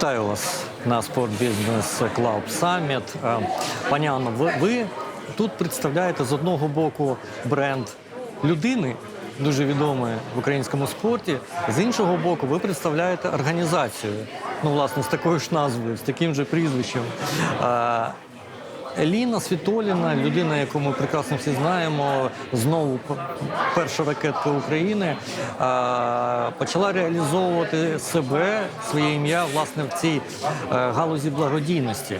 Вітаю вас на Club Summit. Е, Пані Анно, ви, ви тут представляєте з одного боку бренд людини, дуже відомої в українському спорті. З іншого боку, ви представляєте організацію. Ну, власне, з такою ж назвою, з таким же прізвищем. Еліна Світоліна, людина, яку ми прекрасно всі знаємо, знову перша ракетка України, почала реалізовувати себе, своє ім'я власне в цій е, галузі благодійності.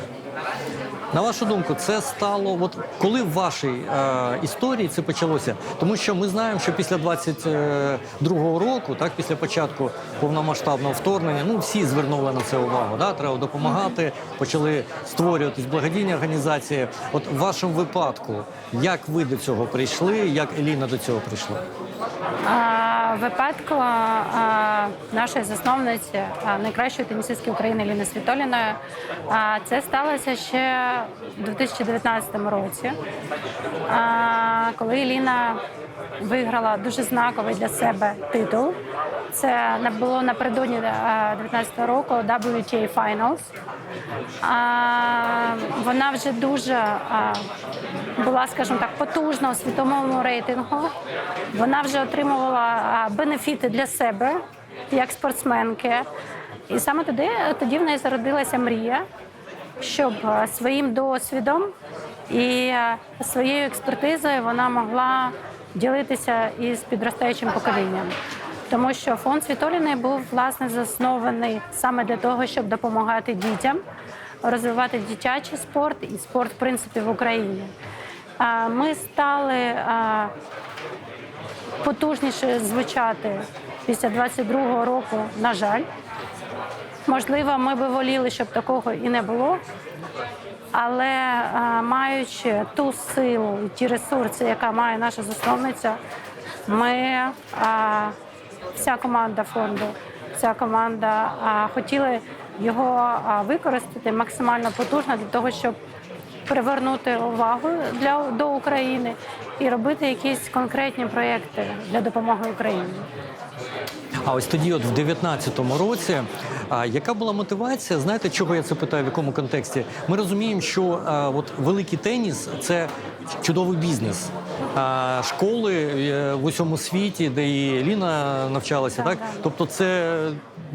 На вашу думку, це стало от коли в вашій е, історії це почалося? Тому що ми знаємо, що після 22-го року, так після початку повномасштабного вторгнення, ну всі звернули на це увагу. Да? Треба допомагати, почали створюватись благодійні організації. От в вашому випадку, як ви до цього прийшли, як Еліна до цього прийшла? Випадку нашої засновниці найкращої тенісистки України Ліни Світоліної це сталося ще у 2019 році, коли Ліна виграла дуже знаковий для себе титул. Це було напередодні 2019 року WTA Finals. Вона вже дуже була, скажімо так, потужна у світовому рейтингу. Вона вже отримувала бенефіти для себе як спортсменки. І саме тоді, тоді в неї зародилася мрія, щоб своїм досвідом і своєю експертизою вона могла ділитися із підростаючим поколінням. Тому що фонд Світоліної був власне заснований саме для того, щоб допомагати дітям розвивати дитячий спорт і спорт, в принципі, в Україні. Ми стали потужніше звучати після 22-го року, на жаль. Можливо, ми би воліли, щоб такого і не було. Але маючи ту силу і ті ресурси, яка має наша засновниця, ми, вся команда фонду, вся команда хотіли його використати максимально потужно для того, щоб привернути увагу для до України і робити якісь конкретні проекти для допомоги Україні. А ось тоді, от в 19-му році, а, яка була мотивація? Знаєте, чого я це питаю, в якому контексті? Ми розуміємо, що а, от великий теніс це чудовий бізнес. Школи е, в усьому світі, де і Ліна навчалася, так, тобто це.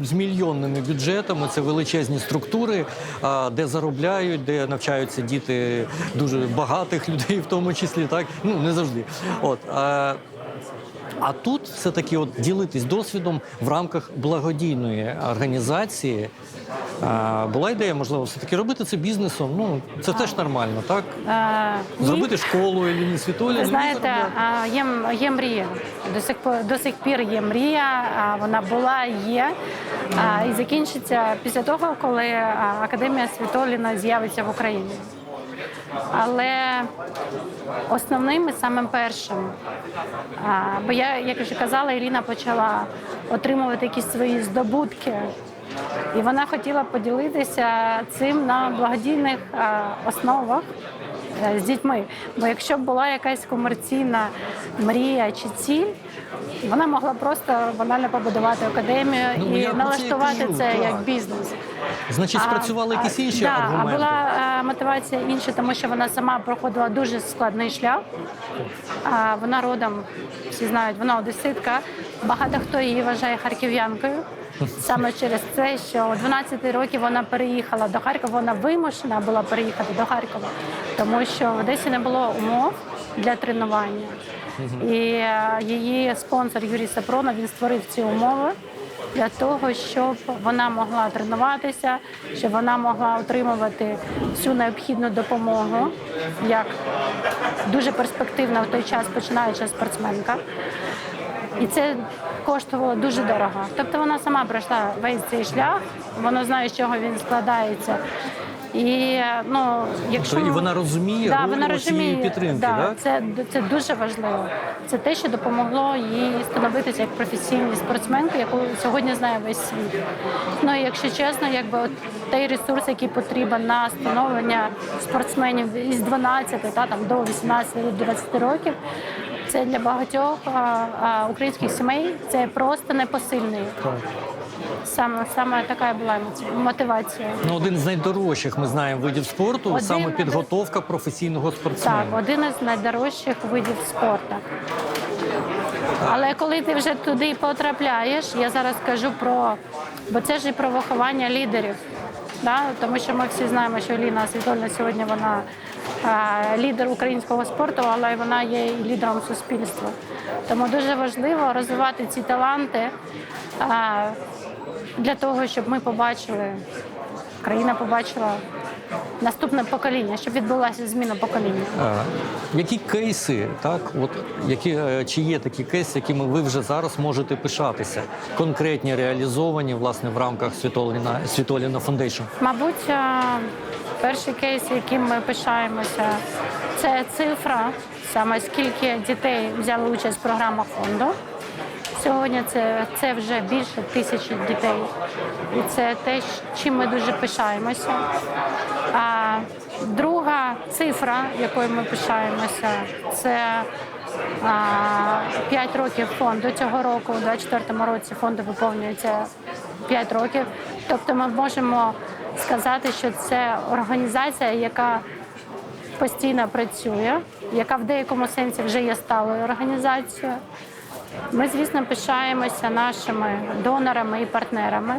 З мільйонними бюджетами це величезні структури, де заробляють, де навчаються діти дуже багатих людей, в тому числі, так ну не завжди. От а, а тут все-таки от ділитись досвідом в рамках благодійної організації. А, була ідея, можливо, все-таки робити це бізнесом. Ну, це теж нормально, так? Ні. Зробити школу Еліні Світолі. Ви знаєте, а, є, є мрія. До сих до сих пір є мрія. а, Вона була, є а, і закінчиться після того, коли Академія Світоліна з'явиться в Україні. Але основним і самим першим, бо я, як вже казала, Ірина почала отримувати якісь свої здобутки, і вона хотіла поділитися цим на благодійних основах е, з дітьми. Бо якщо б була якась комерційна мрія чи ціль, вона могла просто банально побудувати академію Ну, і налаштувати це так. як бізнес. Значить, спрацювали А, якісь а, інші да, аргументи. А була е, мотивація інша, тому що вона сама проходила дуже складний шлях. А, вона родом, всі знають, вона одеситка. Багато хто її вважає харків'янкою. Саме через це, що у 12 років вона переїхала до Харкова, вона вимушена була переїхати до Харкова, тому що в Одесі не було умов для тренування. І е, її спонсор Юрій Сапронов він створив ці умови для того, щоб вона могла тренуватися, щоб вона могла отримувати всю необхідну допомогу, як дуже перспективна в той час починаюча спортсменка. І це коштувало дуже дорого. Тобто вона сама пройшла весь цей шлях, вона знає, з чого він складається. І ну, якщо Тобто і вона розуміє да, роль вона цієї розуміє, підтримки, да, да? це, це дуже важливо. Це те, що допомогло їй становитися як професійній спортсменки, яку сьогодні знає весь світ. Ну і якщо чесно, якби от той ресурс, який потрібен на становлення спортсменів із 12 та там до 18-20 років. Це для багатьох а, а, українських сімей це просто непосильний. Саме саме така була мотивація. Ну, один з найдорожчих ми знаємо видів спорту Один саме із- підготовка професійного спортсмена. Так, один із найдорожчих видів спорту. Але коли ти вже туди потрапляєш, я зараз кажу про, бо це ж і про виховання лідерів. Да? Тому що ми всі знаємо, що Ліна Світольна сьогодні вона а, лідер українського спорту, але вона є і лідером суспільства. Тому дуже важливо розвивати ці таланти а, для того, щоб ми побачили, країна побачила наступне покоління, щоб відбулася зміна покоління. Які кейси, так, от які е, чи є такі кейси, якими ви вже зараз можете пишатися, конкретні реалізовані власне в рамках Світоліна Світоліна Фондейшн? Мабуть, е, перший кейс, яким ми пишаємося, це цифра, саме скільки дітей взяли участь в програмах фонду. Сьогодні це, це вже більше тисячі дітей. І це те, чим ми дуже пишаємося. А друга цифра, якою ми пишаємося, це 5 років фонду цього року. У 24-му році фонду виповнюється 5 років. Тобто ми можемо сказати, що це організація, яка постійно працює, яка в деякому сенсі вже є сталою організацією. Ми, звісно, пишаємося нашими донорами і партнерами,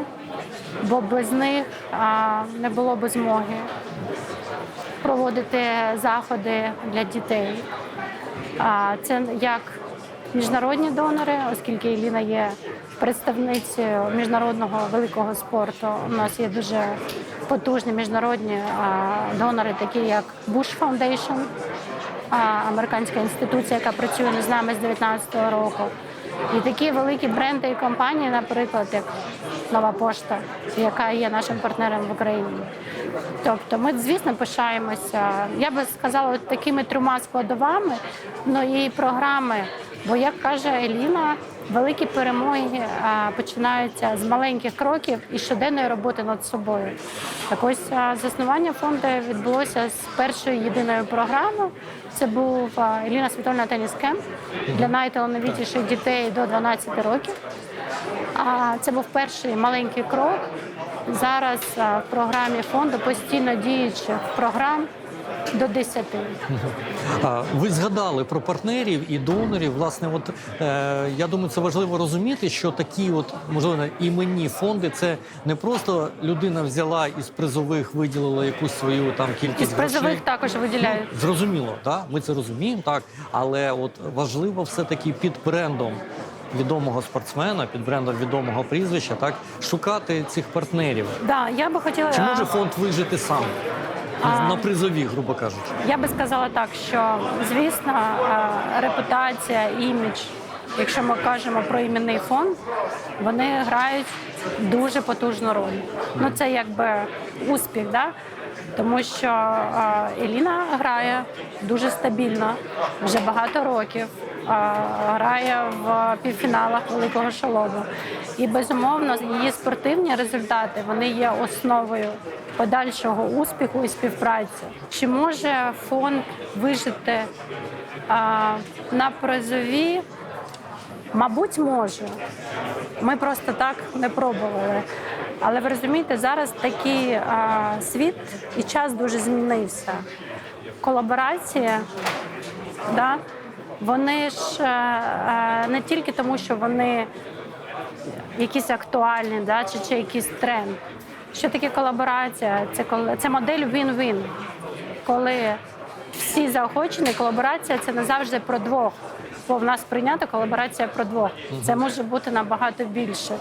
бо без них не було б змоги проводити заходи для дітей. А, Це як міжнародні донори, оскільки Еліна є представницею міжнародного великого спорту. У нас є дуже потужні міжнародні донори, такі як Bush Foundation, американська інституція, яка працює з нами з 2019 року. І такі великі бренди і компанії, наприклад, як Нова Пошта, яка є нашим партнером в Україні. Тобто ми, звісно, пишаємося. Я би сказала, такими трьома складовами, ну і програми. Бо, як каже Еліна, великі перемоги починаються з маленьких кроків і щоденної роботи над собою. Так ось заснування фонду відбулося з першої єдиної програми. Це був Еліна Світольна теніс кемп для найталановитіших дітей до 12 років. А це був перший маленький крок. Зараз в програмі фонду постійно діючих програм до 10. А, Ви згадали про партнерів і донорів. Власне, от е, я думаю, це важливо розуміти, що такі, от можливо, іменні фонди це не просто людина взяла із призових, виділила якусь свою там кількість Із призових грошей. також виділяють. Зрозуміло, так ми це розуміємо, так але от важливо все таки під брендом відомого спортсмена, під брендом відомого прізвища, так шукати цих партнерів. Да, я би хотіла. Чи може фонд вижити сам на призові, грубо кажучи? Я би сказала так, що звісно, е, репутація, імідж, якщо ми кажемо про іменний фонд, вони грають дуже потужну роль. Ну це якби успіх, да? тому що е, Еліна грає дуже стабільно, вже багато років. Грає в півфіналах великого шолому. І безумовно її спортивні результати вони є основою подальшого успіху і співпраці. Чи може фонд вижити а, на призові? Мабуть, може. Ми просто так не пробували. Але ви розумієте, зараз такий а, світ і час дуже змінився. Колаборації, да, вони ж е, е, не тільки тому, що вони якісь актуальні, да, чи, чи якийсь тренд. Що таке колаборація? Це коли це модель win-win. Коли всі заохочені, колаборація це не завжди про двох. Бо в нас прийнята колаборація про двох. Це може бути набагато більше.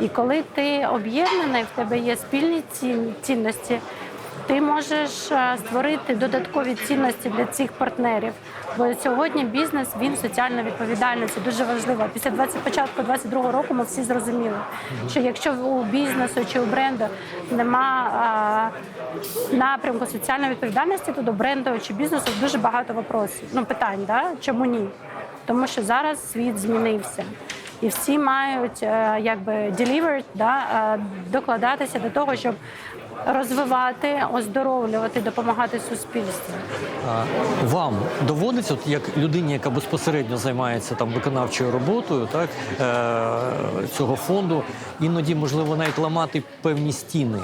І коли ти об'єднаний, в тебе є спільні цінності, ти можеш е, створити додаткові цінності для цих партнерів. Бо сьогодні бізнес він соціальна відповідальність це дуже важливо. Після 20, початку 22 року ми всі зрозуміли, що якщо у бізнесу чи у бренду нема а, напрямку соціальної відповідальності, то до бренду чи бізнесу дуже багато вопросів. Ну питань, да? чому ні? Тому що зараз світ змінився. І всі мають е, якби delivered, да, е, докладатися до того, щоб розвивати, оздоровлювати, допомагати суспільству. Вам доводиться, от як людині, яка безпосередньо займається там виконавчою роботою, так е, цього фонду, іноді можливо навіть ламати певні стіни,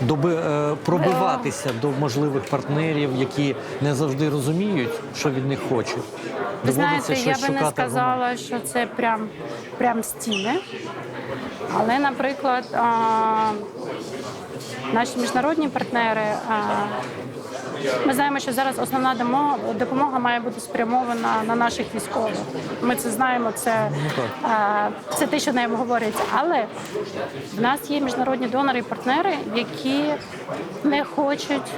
доби, е, пробиватися до можливих партнерів, які не завжди розуміють, що від них хочуть. Ви Доводиться знаєте, я би не сказала, що це прям, прям стіни. Але, наприклад, наші міжнародні партнери, ми знаємо, що зараз основна допомога має бути спрямована на наших військових. Ми це знаємо, це, Ну, це те, що не говориться. Але в нас є міжнародні донори і партнери, які не хочуть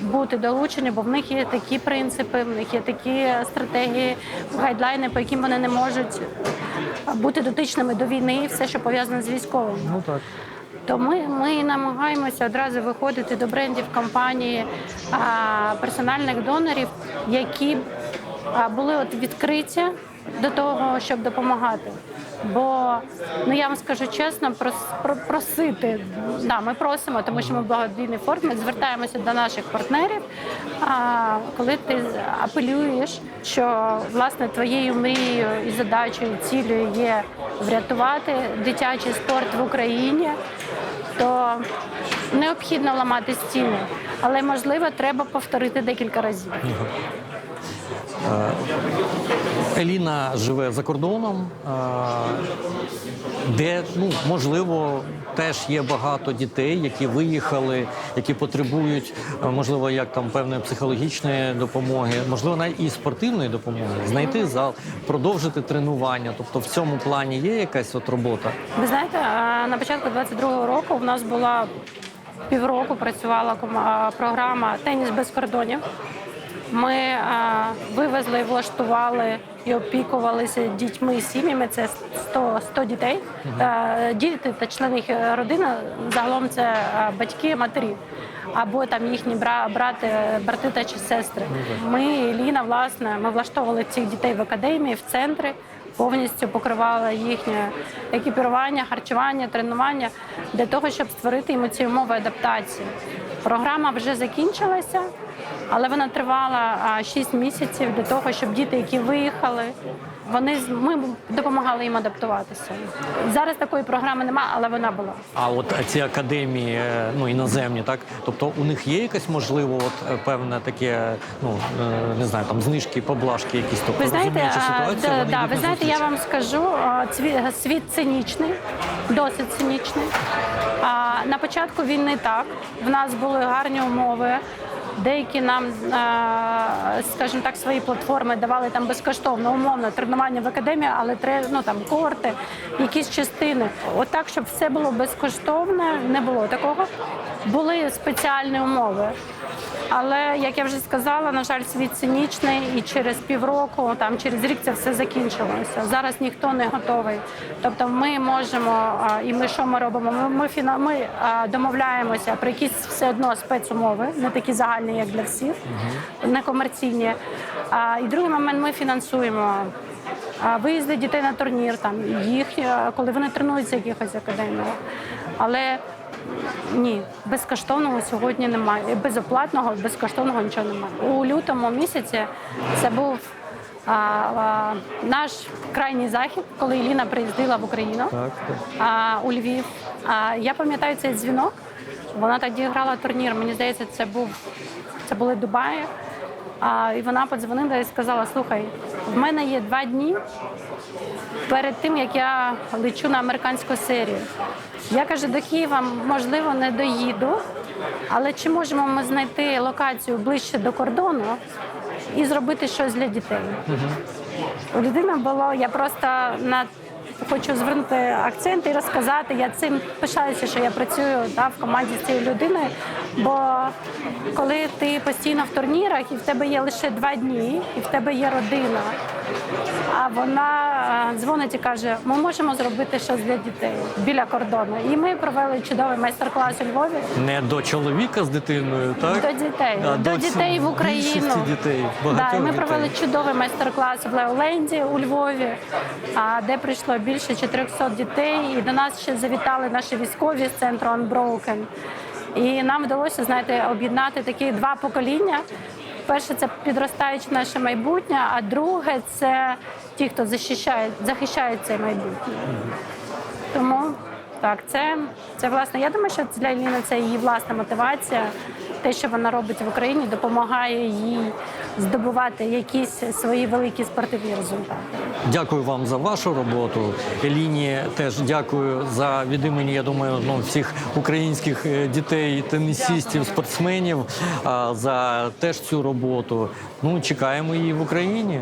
бути долучені, бо в них є такі принципи, в них є такі стратегії, гайдлайни, по яким вони не можуть бути дотичними до війни і все, що пов'язане з військовим. Ну так. То ми, ми намагаємося одразу виходити до брендів компанії а, персональних донорів, які а, були от відкриті до того, щоб допомагати. Бо ну я вам скажу чесно, прос, про- просити да, ми просимо, тому що ми благодійний фонд, ми звертаємося до наших партнерів. А коли ти апелюєш, що власне твоєю мрією і задачею, цілею є врятувати дитячий спорт в Україні, то необхідно ламати стіни, але можливо треба повторити декілька разів. Еліна живе за кордоном, де ну можливо теж є багато дітей, які виїхали, які потребують, можливо, як там певної психологічної допомоги, можливо, навіть і спортивної допомоги, знайти зал, продовжити тренування. Тобто в цьому плані є якась от робота. Ви знаєте, на початку 22-го року в нас була півроку працювала програма Теніс без кордонів. Ми вивезли, влаштували і опікувалися дітьми і сім'ями. Це 100, 100 дітей. Е, Діти та члени їх родини загалом це е, батьки, матері. Або там їхні бра- брати, брати та чи сестри. Ми, Ліна, власне, ми влаштовували цих дітей в академії, в центри повністю покривала їхнє екіпірування, харчування, тренування для того, щоб створити йому ці умови адаптації. Програма вже закінчилася, але вона тривала 6 місяців для того, щоб діти, які виїхали, вони ми допомагали їм адаптуватися. Зараз такої програми немає, але вона була. А от ці академії, е, ну іноземні, так тобто у них є якась можливо, от е, певне таке, ну е, не знаю, там знижки, поблажки, якісь тобто Ви знаєте, ситуацію, да, да, ви на знаєте, я вам скажу, світ цинічний, досить цинічний. На початку війни так. В нас були гарні умови. Деякі нам, скажімо так, свої платформи давали там безкоштовно, умовно тренування в академії, але ну, там корти, якісь частини. Отак, щоб все було безкоштовне, не було такого. Були спеціальні умови. Але як я вже сказала, на жаль, світ цинічний, і через півроку, там через рік це все закінчилося. Зараз ніхто не готовий. Тобто, ми можемо, і ми що ми робимо? Ми, ми, ми домовляємося про якісь все одно спецумови, не такі загальні, як для всіх, не комерційні. А, і другий момент ми фінансуємо. Виїзди дітей на турнір, там їх, е, коли вони тренуються в якихось академіях. Але ні, безкоштовного сьогодні немає. Безоплатного, безкоштовного нічого немає. У лютому місяці це був а, а, наш крайній захід, коли Ліна приїздила в Україну Так, так. а, у Львів. А, я пам'ятаю цей дзвінок. Вона тоді грала турнір. Мені здається, це був це були Дубаї. А, і вона подзвонила і сказала: слухай, в мене є два дні перед тим, як я лечу на американську серію. Я кажу, до Києва, можливо, не доїду, але чи можемо ми знайти локацію ближче до кордону і зробити щось для дітей? У людини було, я просто на хочу звернути акцент і розказати. Я цим пишаюся, що я працюю да, в команді з цією людиною. Бо коли ти постійно в турнірах і в тебе є лише два дні, і в тебе є родина, а вона е, дзвонить і каже: ми можемо зробити щось для дітей біля кордону. І ми провели чудовий майстер-клас у Львові. Не до чоловіка з дитиною, так? До дітей, А, до до дітей в Україну. дітей, да, і ми дітей. провели чудовий майстер-клас в Леоленді у Львові, а, де прийшло більше 400 дітей. І до нас ще завітали наші військові з центру Unbroken. І нам вдалося знаєте, об'єднати такі два покоління. Перше, це підростаюче наше майбутнє, а друге це ті, хто захищає, захищає це майбутнє. Тому так, це, це власне. Я думаю, що для Еліни це її власна мотивація. Те, що вона робить в Україні, допомагає їй здобувати якісь свої великі спортивні результати. Дякую вам за вашу роботу. Еліні теж дякую за від імені, я думаю, ну, всіх українських е, дітей, тенісістів, спортсменів за теж цю роботу. Ну, чекаємо її в Україні.